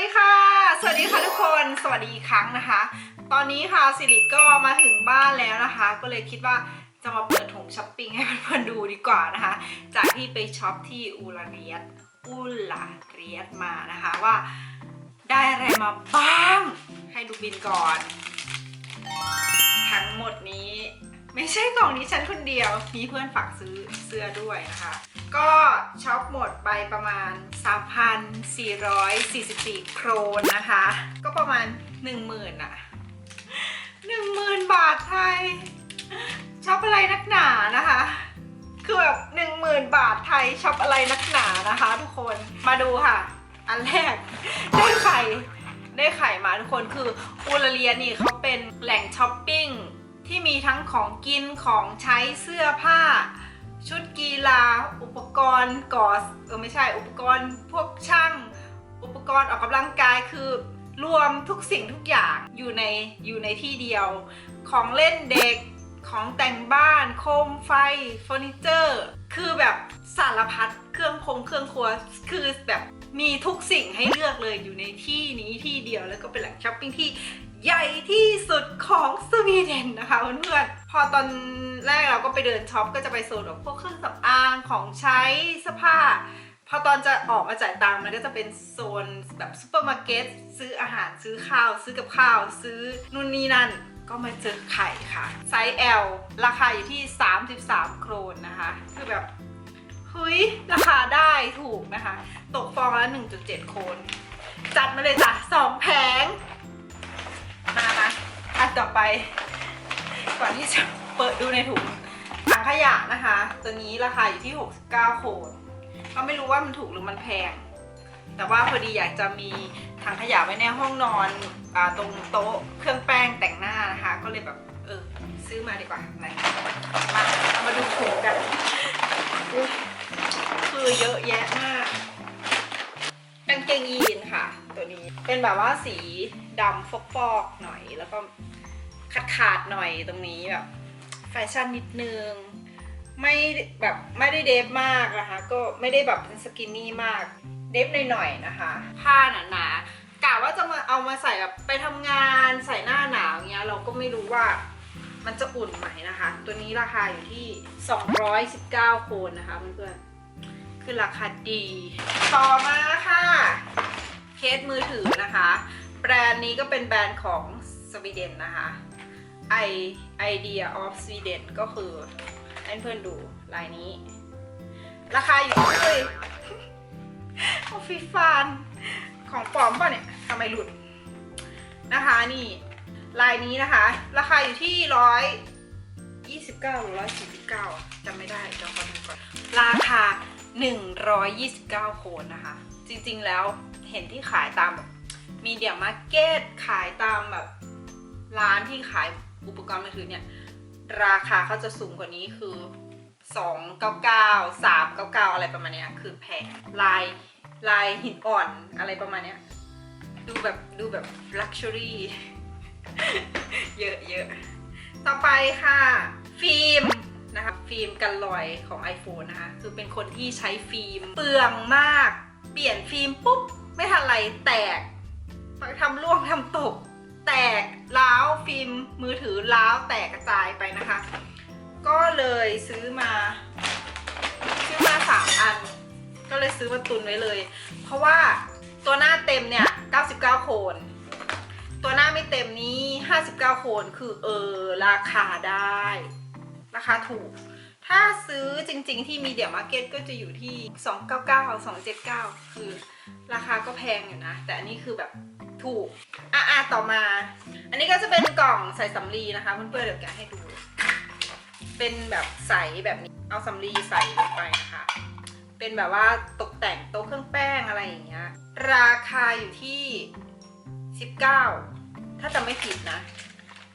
ดีค่ะ สวัสดีค่ะทุกคน สวัสดีอีกครั้งนะคะ ตอนนี้ค่ะสิริก็มาถึงบ้านแล้วนะคะ ก็เลยคิดว่าจะมาเปิดถุงช้อปปิ้งให้เพื่อนๆดูดีกว่านะคะ จากที่ไปช็อปที่อูลาเรียสอูลาเรียสมานะคะว่าได้อะไรมาบ้าง ให้ดูบินก่อน ทั้งหมดนี้ ไม่ใช่ของดิฉันคนเดียว มีเพื่อนฝากซื้อเสื้อด้วยนะคะ ก็ช็อปหมดไปประมาณ 3,444 โครนนะคะ ก็ประมาณ 10,000อะ10,000 บาทไทยช็อปอะไรนักหนานะคะคือแบบ10,000 บาทไทยช็อปอะไรนักหนานะคะ ทุกคนมาดูค่ะ อันแรกได้ไข่ได้ไข่มาทุกคนคืออูลาเลียนี่เขาเป็นแหล่งช้อปปิ้ง ที่มีทั้งของกินของใช้เสื้อผ้า ชุดกีฬา อุปกรณ์ก่อเออไม่ใช่อุปกรณ์พวกช่าง อุปกรณ์ออกกำลังกายคือรวมทุกสิ่งทุกอย่างอยู่ในอยู่ในที่เดียว ของเล่นเด็กของแต่งบ้านโคมไฟเฟอร์นิเจอร์ คือแบบสารพัดเครื่องคงเครื่องครัวคือแบบ มีทุกสิ่งให้เลือกเลยอยู่ในที่นี้ที่เดียวแล้วก็เป็นแหล่งช้อปปิ้งที่ใหญ่ที่สุดของสวีเดนนะคะเพื่อนๆพอตอนแรกเราก็ไปเดินช็อปก็จะไปโซนแบบพวกเครื่องสำอางของใช้เสื้อผ้าพอตอนจะออกมาจ่ายตังค์มันก็จะเป็นโซนแบบซูเปอร์มาร์เก็ตซื้ออาหารซื้อข้าว ซื้อกับข้าว ซื้อนู่นนี่นั่น ก็มาเจอไข่ค่ะ ไซส์ L ราคาอยู่ที่ 33 โครนนะคะ คือแบบเฮ้ยราคาได้ถูกนะคะ ตก องละ 1.7 โคน จัดมาเลยจ้ะสองแผง มามาอันต่อไป ก่อนที่จะเปิดดูในถุงถังขยะนะคะ ตัวนี้ราคาอยู่ที่ 69 โคนก็ไม่รู้ว่ามันถูกหรือมันแพง แต่ว่าพอดีอยากจะมีถังขยะไว้ในห้องนอนอตรงโต๊ะเครื่องแป้งแต่งหน้านะคะ ก็เลยแบบเออซื้อมาดีกว่าไหนมาเอามาดูถุงกันอุ๊ยคือเยอะแยะมาก ยีนค่ะ ตัวนี้เป็นแบบว่าสีดำฟอกๆหน่อย แล้วก็ขาดขาดๆหน่อยตรงนี้แบบแฟชั่นนิดนึง ไม่แบบไม่ได้เดฟมากนะคะ ก็ไม่ได้แบบเป็นสกินนี่มากเดฟหน่อยๆนะคะ ผ้าหนาๆกะว่าจะมาเอามาใส่แบบไปทำงานใส่หน้าหนาวเงี้ยเราก็ไม่รู้ว่ามันจะอุ่นไหมนะคะ ตัวนี้ราคาอยู่ที่ 219 โคนนะคะเพื่อนๆ คือราคาดี ต่อมาค่ะ เคสมือถือนะคะ แบรนด์นี้ก็เป็นแบรนด์ของสวีเดนนะคะ I Idea of Sweden ก็คือให้เพื่อนดูลายนี้ ราคาอยู่ที่โอฟิฟานของปลอมป่ะเนี่ยทำไมหลุดนะคะนี่ลายนี้นะคะ ราคาอยู่ที่ร้อยยี่สิบเก้าหรือร้อยสี่สิบเก้าจำไม่ได้เดี๋ยวขอดูก่อน ราคา หนึ่งร้อยยี่สิบเก้าโคนนะคะ จริงๆแล้วเห็นที่ขายตามแบบมีเดียมาร์เก็ตขายตามแบบร้านที่ขายอุปกรณ์มือถือเนี่ย ราคาเขาจะสูงกว่านี้คือ 299 399 อะไรประมาณเนี้ยคือแพงลายลายหินอ่อนอะไรประมาณเนี้ยดูแบบดูแบบลักชัวรี่เยอะเยอะต่อไปค่ะ ฟิล์ม ฟิล์มกันรอยของ iPhone นะคะ คือเป็นคนที่ใช้ฟิล์มเปลืองมาก เปลี่ยนฟิล์มปุ๊บ ไม่ทันไรแตกทำร่วงทำตก แตกล้าวฟิล์มมือถือล้าวแตกกระจายไปนะคะ ก็เลยซื้อมาซื้อมาสามอัน ก็เลยซื้อมาตุนไว้เลย เพราะว่าตัวหน้าเต็มเนี่ย 99 โคน ตัวหน้าไม่เต็มนี้ 59 โคนคือเออราคาได้ ราคาถูก ถ้าซื้อจริงๆที่มีเดียมาร์เก็ตก็จะอยู่ที่ 299 279 คือราคาก็แพงอยู่นะ แต่อันนี้คือแบบถูก อะอะต่อมา อันนี้ก็จะเป็นกล่องใส่สำลีนะคะเพื่อนๆเดี๋ยวแกให้ดู เป็นแบบใสแบบนี้ เอาสำลีใส่ลงไปนะคะเป็นแบบว่าตกแต่งโต๊ะเครื่องแป้งอะไรอย่างเงี้ย ราคาอยู่ที่ 19 ถ้าจะไม่ผิดนะ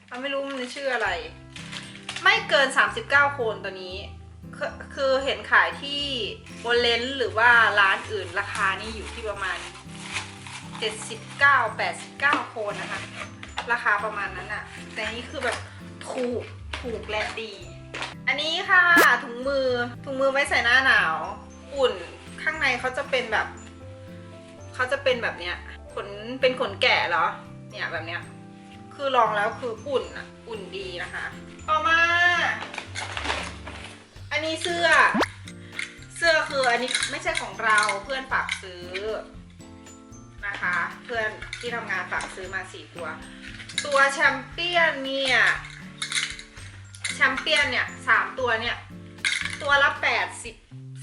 เราไม่รู้มันชื่ออะไร ไม่เกิน 39 โคนตัวนี้ คือคือเห็นขายที่บนเลนหรือว่าร้านอื่นราคานี่อยู่ที่ประมาณ 79 89 โคนนะคะ ราคาประมาณนั้นอะแต่นี่คือแบบถูกถูกและดี อันนี้ค่ะถุงมือถุงมือไว้ใส่หน้าหนาว อุ่นข้างในเขาจะเป็นแบบเขาจะเป็นแบบเนี้ยขนเป็นขนแกะเหรอ เนี่ยแบบเนี้ย คือลองแล้วคืออุ่นอะ อุ่นดีนะคะ ต่อมา อันนี้เสื้อ เสื้อคืออันนี้ไม่ใช่ของเราเพื่อนฝากซื้อนะคะ เพื่อนที่ทำงานฝากซื้อมาสี่ตัว ตัวแชมเปี้ยนเนี่ยแชมเปี้ยนเนี่ยสามตัวเนี่ย ตัวละแปดสิบ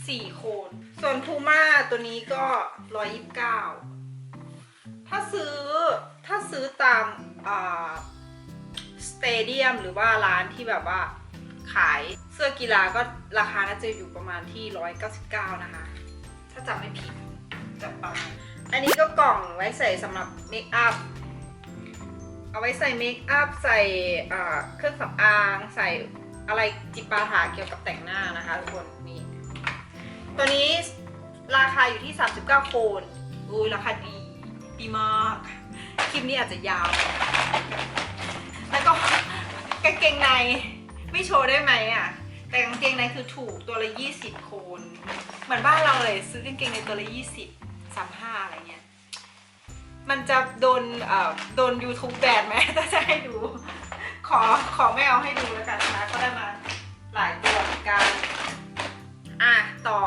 สี่โคน ส่วนพูม่าตัวนี้ก็ร้อยยิบเก้าถ้าซื้อถ้าซื้อตามอ่า เดียมหรือว่าร้านที่แบบว่าขายเสื้อกีฬาก็ราคาน่าจะอยู่ประมาณที่ 199 นะคะ ถ้าจำไม่ผิดจะปาอันนี้ก็กล่องไว้ใส่สำหรับเมคอัพเอาไว้ใส่เมคอัพใส่เครื่องสำอางใส่อะไรจิปาถาเกี่ยวกับแต่งหน้านะคะทุกคนนี่ตัวนี้ราคาอยู่ที่ 39 โคนอุ้ยราคาดีดีมาก คลิปนี้อาจจะยาว แล้วก็ กางเกงในไม่โชว์ได้ไหมอะ แต่กางเกงในคือถูกตัวละ 20 โคน เหมือนบ้านเราเลยซื้อกางเกงในตัวละ 20 35 อะไรเงี้ย มันจะโดนเอ่อโดน YouTube แบนไหมถ้าจะให้ดู ขอขอไม่เอาให้ดูแล้วกันนะคะก็ได้มาหลายตัวเหมือนกันอะต่อ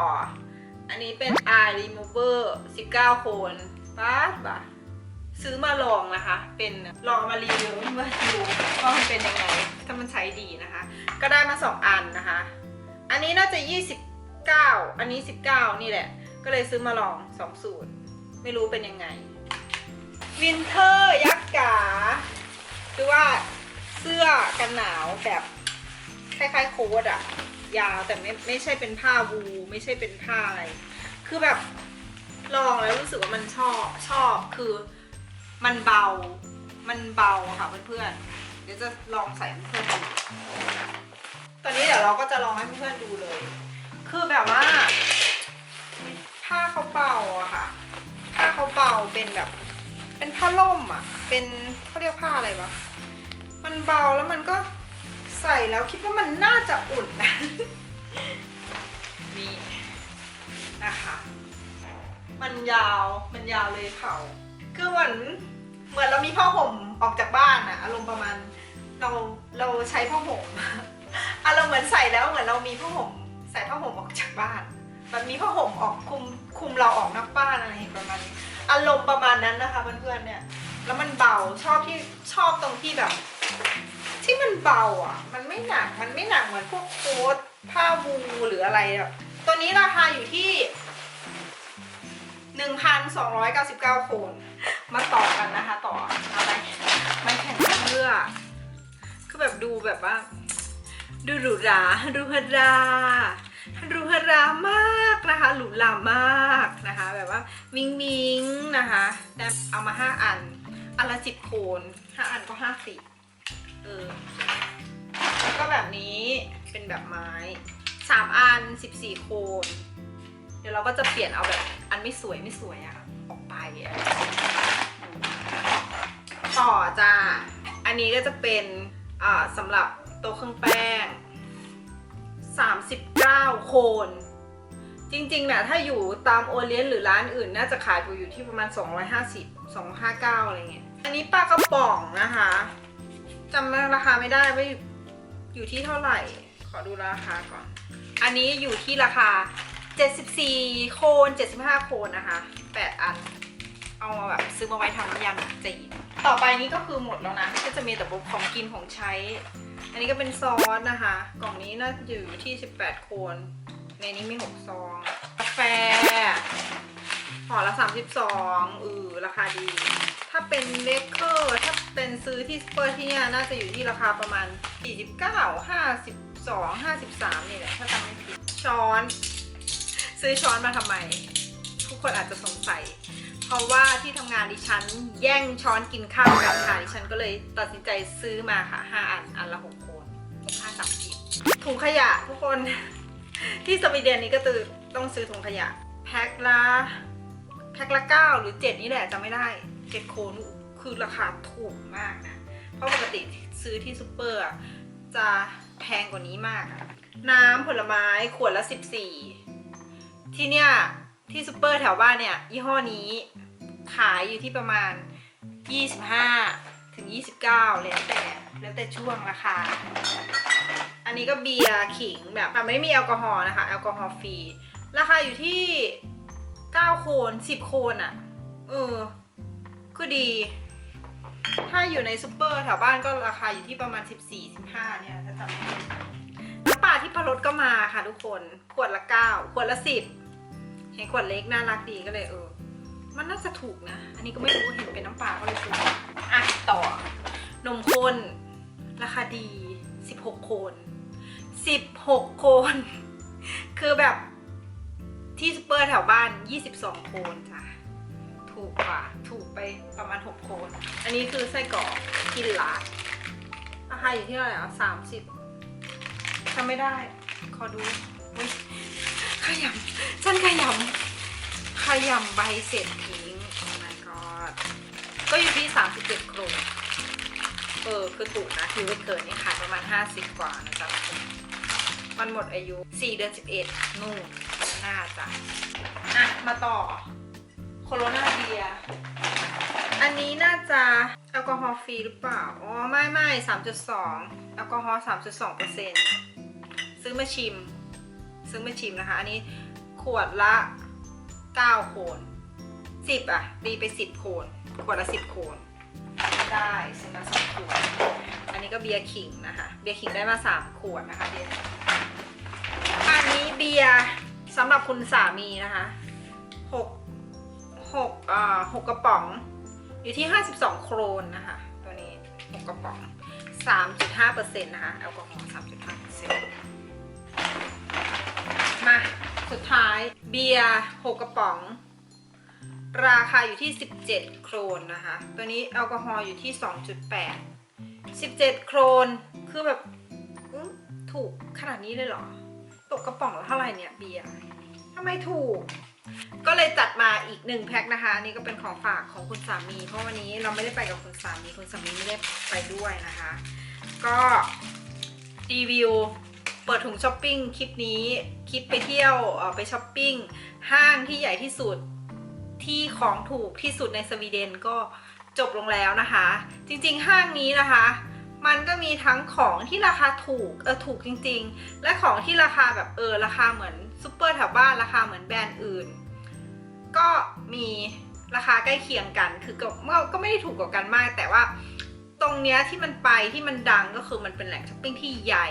อันนี้เป็น eye remover 19 โคนบ้าบ้า ซื้อมาลองนะคะ เป็นลองมารีวิวมาดูว่ามันเป็นยังไง ถ้ามันใช้ดีนะคะ ก็ได้มาสองอันนะคะ อันนี้น่าจะ 29 อันนี้ 19 นี่แหละ ก็เลยซื้อมาลองสองสูตร ไม่รู้เป็นยังไง วินเทอร์ยักษ์กาคือว่าเสื้อกันหนาวแบบคล้ายๆโค้ทอะยาวแต่ไม่ไม่ใช่เป็นผ้าวู ไม่ใช่เป็นผ้าอะไร คือแบบลองแล้วรู้สึกว่ามันชอบชอบคือ มันเบา มันเบาค่ะเพื่อนๆ เดี๋ยวจะลองใส่เพื่อนๆดู ตอนนี้เดี๋ยวเราก็จะลองให้เพื่อนๆดูเลย คือแบบว่า ผ้าเขาเบาอะค่ะ ผ้าเขาเบาเป็นแบบ เป็นผ้าล่มอะเป็นเขาเรียกผ้าอะไรวะ มันเบาแล้วมันก็ใส่แล้วคิดว่ามันน่าจะอุ่นนะ นี่นะคะ มันยาว มันยาวเลยเขา คือเหมือนเหมือนเรามีผ้าห่มออกจากบ้านอะอารมณ์ประมาณเราเราใช้ผ้าห่มอารมณ์เหมือนใส่แล้วเหมือนเรามีผ้าห่มใส่ผ้าห่มออกจากบ้านมันมีผ้าห่มออกคุมคุมเราออกนอกบ้านอะไรประมาณนี้อารมณ์ประมาณนั้นนะคะเพื่อนๆเนี่ย แล้วมันเบาชอบที่ชอบตรงที่แบบ ที่มันเบาอะ มันไม่หนักมันไม่หนักเหมือนพวกโค้ทผ้าวูหรืออะไรอะตัวนี้ราคาอยู่ที่ 1,299 คน มาต่อกันนะคะ ต่ออะไรไม้แผ่นเสื้อคือแบบดูแบบว่า ดูหรูหราดูฮาราดูฮารามากนะคะหรูหรามากนะคะ แบบว่าวิงวิงนะคะแต่เอามาห้าอันอันละสิบโคนห้าอันก็ห้าสิบเออแล้วก็แบบนี้เป็นแบบไม้สามอันสิบสี่โคน เดี๋ยวเราก็จะเปลี่ยนเอาแบบ อันไม่สวยไม่สวยอะออกไปอะต่อจ้า อันนี้ก็จะเป็นสำหรับโต๊ะเครื่องแป้ง 39 โคน จริงๆเนี่ยถ้าอยู่ตามโอเลียนหรือร้านอื่น น่าจะขายอยู่ที่ประมาณ 250 259 อะไรเงี้ย อันนี้ปลากระป๋องนะคะจำราคาไม่ได้ว่าอยู่ที่เท่าไหร่ ขอดูราคาก่อน อันนี้อยู่ที่ราคา 74 โคน 75 โคนนะคะ 8 อัน เอามาแบบซื้อมาไว้ทำน้ำยาขนมจีนต่อไปนี้ก็คือหมดแล้วนะ ก็จะมีแต่ของกินของใช้ อันนี้ก็เป็นซอสนะคะ กล่องนี้น่าจะอยู่ที่ 18 โคน ในนี้มี 6 ซอง กาแฟห่อละ 32อือราคาดี ถ้าเป็นเบเกอร์ถ้าเป็นซื้อที่สเปอร์ที่เนี่ยน่าจะอยู่ที่ราคาประมาณ 49 52 53 นี่แหละ ถ้าจำไม่ผิด ช้อน ซื้อช้อนมาทำไม ทุกคนอาจจะสงสัย เพราะว่าที่ทำงานดิฉันแย่งช้อนกินข้าวกันค่ะดิฉันก็เลยตัดสินใจซื้อมาค่ะห้าอันอันละหกโคนหกห้าสามสิบถุงขยะทุกคน ที่สวีเดนนี้ก็ตือต้องซื้อถุงขยะ แพ็คละแพ็คละเก้าหรือเจ็ดนี่แหละจำไม่ได้เจ็ดโคนคือราคาถูกมากนะเพราะปกติซื้อที่ซูเปอร์จะแพงกว่านี้มาก น้ำผลไม้ขวดละสิบสี่ ที่เนี่ยที่ซูเปอร์แถวบ้านเนี่ยยี่ห้อนี้ขายอยู่ที่ประมาณ 25 ถึง 29 แล้วแต่แล้วแต่ช่วงราคา อันนี้ก็เบียร์ขิงแบบแบบไม่มีแอลกอฮอล์นะคะ แอลกอฮอล์ฟรี ราคาอยู่ที่ 9 โคน 10 โคนอะ่ะ เออคือดี ถ้าอยู่ในซูเปอร์แถวบ้านก็ราคาอยู่ที่ประมาณ 14-15 เนี่ยถ้าจำไม่ผิดน้ำปลาที่พรสก็มาค่ะทุกคน ขวดละ 9 ขวดละ 10 เห็นขวดเล็กน่ารักดีก็เลยเออ มันน่าจะถูกนะ อันนี้ก็ไม่รู้เห็นเป็นน้ำปลาก็เลยซื้ออะต่อ นมข้นราคาดี 16 โคน 16 โคน คือแบบที่ซูเปอร์แถวบ้าน 22 โคนจ้ะ ถูกกว่า ถูกไปประมาณ 6 โคน อันนี้คือไส้กรอกกินลาราคาอยู่ที่เท่าไหร่อะ30จำไม่ได้ ขอดูอุ๊ย ขยำฉันขยำขยำใบเสร็จทิ้ง oh my god ก็อยู่ที่ 37โครนเออคือถูกนะคือไม่เกินนี่ขายประมาณ 50 กว่านะจ๊ะมันหมดอายุ 4 เดือน 11 นู่นน่าจะอะ มาต่อโคโรนาเบียอันนี้น่าจะแอลกอฮอล์ฟรีหรือเปล่า อ๋อ ไม่ไม่3.2แอลกอฮอล์3.2เปอร์เซ็นต์ซื้อมาชิม ซื้อมาชิมนะคะ อันนี้ขวดละ 9 โคน10อะตีไป 10 โคนขวดละ 10 โคนได้ซื้อมาสองขวด อันนี้ก็เบียร์ขิงนะคะ เบียร์ขิงได้มาสามขวดนะคะเบียร์อันนี้เบียร์สำหรับคุณสามีนะคะหกหกอ่าหกกระป๋องอยู่ที่ห้าสิบสองโครนนะคะ ตัวนี้หกระป๋องสามจุดห้าเปอร์เซ็นต์นะคะ แอลกอฮอล์สามจุดห้าเปอร์เซ็นต์ มา สุดท้ายเบียร์หกกระป๋อง ราคาอยู่ที่ 17 โครนนะคะ ตัวนี้แอลกอฮอล์อยู่ที่ 2.8 17 โครนคือแบบถูกขนาดนี้เลยเหรอ ตกกระป๋องละเท่าไหร่เนี่ยเบียร์ทำไมถูก ก็เลยจัดมาอีกหนึ่งแพ็คนะคะ นี่ก็เป็นของฝากของคุณสามี เพราะวันนี้เราไม่ได้ไปกับคุณสามี คุณสามีไม่ได้ไปด้วยนะคะ ก็รีวิว เปิดถุงช้อปปิ้งคลิปนี้คลิปไปเที่ยวไปช้อปปิ้งห้างที่ใหญ่ที่สุดที่ของถูกที่สุดในสวีเดนก็จบลงแล้วนะคะ จริงๆห้างนี้นะคะ มันก็มีทั้งของที่ราคาถูกเออถูกจริง ๆ และของที่ราคาแบบเออราคาเหมือนซูเปอร์แถวบ้านราคาเหมือนแบรนด์อื่น ก็มีราคาใกล้เคียงกัน คือก็ก็ก็ไม่ได้ถูกกว่ากันมาก แต่ว่าตรงเนี้ยที่มันไปที่มันดังก็คือมันเป็นแหล่งช้อปปิ้งที่ใหญ่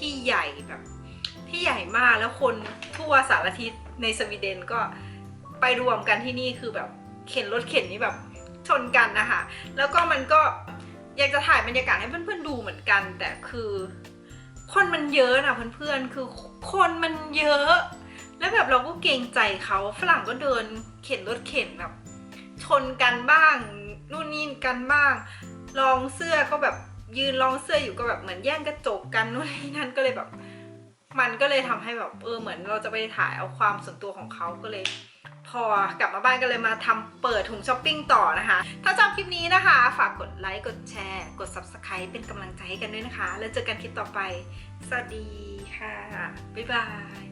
ที่ใหญ่แบบ ที่ใหญ่มากแล้วคนทั่วสารทิศในสวีเดนก็ไปรวมกันที่นี่คือแบบเข็นรถเข็นนี่แบบชนกันนะคะแล้วก็มันก็อยากจะถ่ายบรรยากาศให้เพื่อนๆดูเหมือนกัน แต่คือคนมันเยอะนะเพื่อนๆ คือคนมันเยอะ แล้วแบบเราก็เกรงใจเขาฝรั่งก็เดินเข็นรถเข็นแบบ ชนกันบ้าง นู่นนี่กันบ้างลองเสื้อก็แบบ ยืนลองเสื้ออยู่ก็แบบเหมือนแย่งกระจกกันนู่นนี่นั่นก็เลยแบบ มันก็เลยทำให้แบบเออเหมือนเราจะไปถ่ายเอาความส่วนตัวของเขาก็เลย พอกลับมาบ้านก็เลยมาทำเปิดถุงช้อปปิ้งต่อนะคะ ถ้าชอบคลิปนี้นะคะ ฝากกดไลค์กดแชร์ กด Subscribe เป็นกำลังใจให้กันด้วยนะคะ แล้วเจอกันคลิปต่อไป สวัสดีค่ะ บ๊ายบาย